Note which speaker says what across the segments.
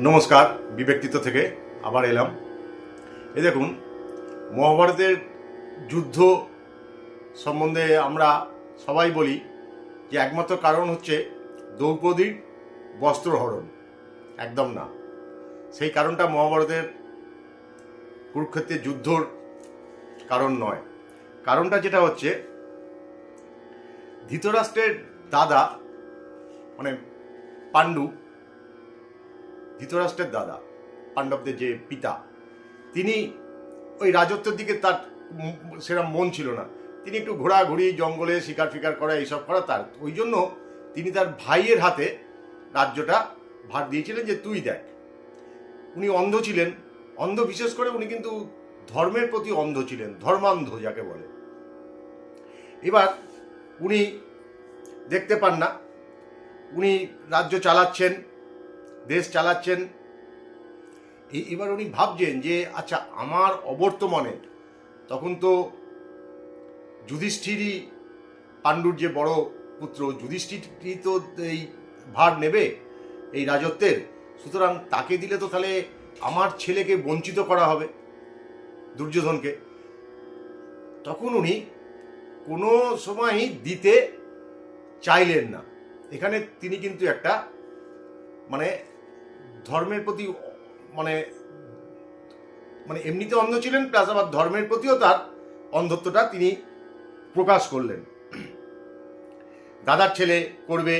Speaker 1: নমস্কার বিব্যক্তিত্ব থেকে আবার এলাম। এ দেখুন, মহাভারতের যুদ্ধ সম্বন্ধে আমরা সবাই বলি যে একমাত্র কারণ হচ্ছে দ্রৌপদীর বস্ত্রহরণ একদম না। সেই কারণটা মহাভারতের কুরুক্ষেত্রের যুদ্ধর কারণ নয়। কারণটা যেটা হচ্ছে, ধৃতরাষ্ট্রের দাদা মানে পাণ্ডু ধৃতরাষ্ট্রের দাদা, পাণ্ডবদের যে পিতা, তিনি ওই রাজত্বের দিকে তার সেরকম মন ছিল না। তিনি একটু ঘোরাঘুরি, জঙ্গলে শিকার ফিকার করা, এইসব করা, তার ওই জন্য তিনি তার ভাইয়ের হাতে রাজ্যটা ভার দিয়েছিলেন যে, তুই দেখ, উনি অন্ধ ছিলেন। অন্ধ বিশেষ করে উনি কিন্তু ধর্মের প্রতি অন্ধ ছিলেন, ধর্মান্ধ যাকে বলে। এবার উনি দেখতে পান না, উনি রাজ্য চালাচ্ছেন দেশ চালাচ্ছেন। এবার উনি ভাবছেন যে আচ্ছা আমার অবর্তমানে তখন তো যুধিষ্ঠিরই পাণ্ডুর যে বড় পুত্র, যুধিষ্ঠিরই তো এই ভার নেবে এই রাজত্বের। সুতরাং তাকে দিলে তো তাহলে আমার ছেলেকে বঞ্চিত করা হবে দুর্যোধনকে। তখন উনি কোনো সময়ই দিতে চাইলেন না। এখানে তিনি কিন্তু একটা মানে ধর্মের প্রতি মানে মানে এমনিতে অন্ধ ছিলেন প্লাস আবার ধর্মের প্রতিও তার অন্ধত্বটা তিনি প্রকাশ করলেন। দাদার ছেলে করবে।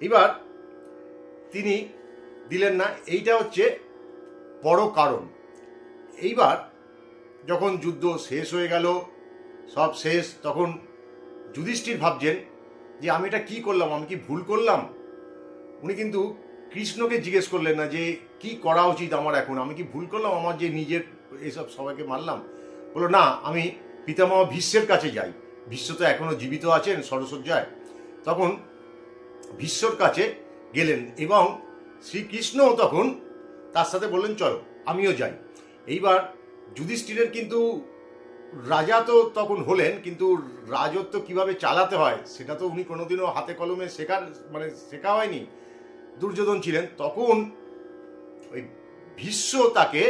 Speaker 1: এবার তিনি দিলেন না, এইটা হচ্ছে বড় কারণ। এইবার যখন যুদ্ধ শেষ হয়ে গেল, সব শেষ, তখন যুধিষ্ঠির ভাবছেন যে আমি এটা কি করলাম, আমি কি ভুল করলাম? উনি কিন্তু কৃষ্ণকে জিজ্ঞেস করলেন না যে, কি করা উচিত আমার এখন? আমি কি ভুল করলাম? আমার যে নিজের এসব সবাইকে মারলাম? বলল, না, আমি পিতামহ ভীষ্মের কাছে যাই। ভীষ্ম তো এখনও জীবিত আছেন, সরসজ্জায়। তখন ভীষ্মর কাছে গেলেন এবং শ্রীকৃষ্ণও তখন তার সাথে বললেন, চলো, আমিও যাই। এইবার যুধিষ্ঠিরের কিন্তু রাজা তো তখন হলেন, কিন্তু রাজত্ব কীভাবে চালাতে হয়, সেটা তো উনি কোনোদিনও হাতে কলমে শেখার মানে শেখা হয়নি। দুর্যোধন ছিলেন, তখন ওই ভীষ্ম তাকে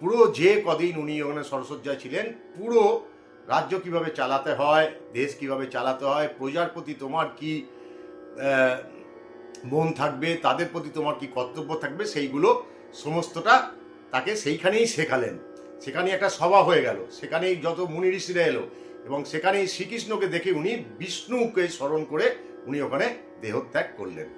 Speaker 1: পুরো যে কদিন উনি ওখানে সরসজ্জায় ছিলেন, পুরো রাজ্য কীভাবে চালাতে হয়, দেশ কীভাবে চালাতে হয়, প্রজার প্রতি তোমার কি মন থাকবে, তাদের প্রতি তোমার কি কর্তব্য থাকবে, সেইগুলো সমস্তটা তাকে সেইখানেই শেখালেন। সেখানে একটা সভা হয়ে গেল, সেখানেই যত মুনি ঋষিরা এলো এবং সেখানেই শ্রীকৃষ্ণকে দেখে উনি বিষ্ণুকে স্মরণ করে উনি ওখানে দেহত্যাগ করলেন।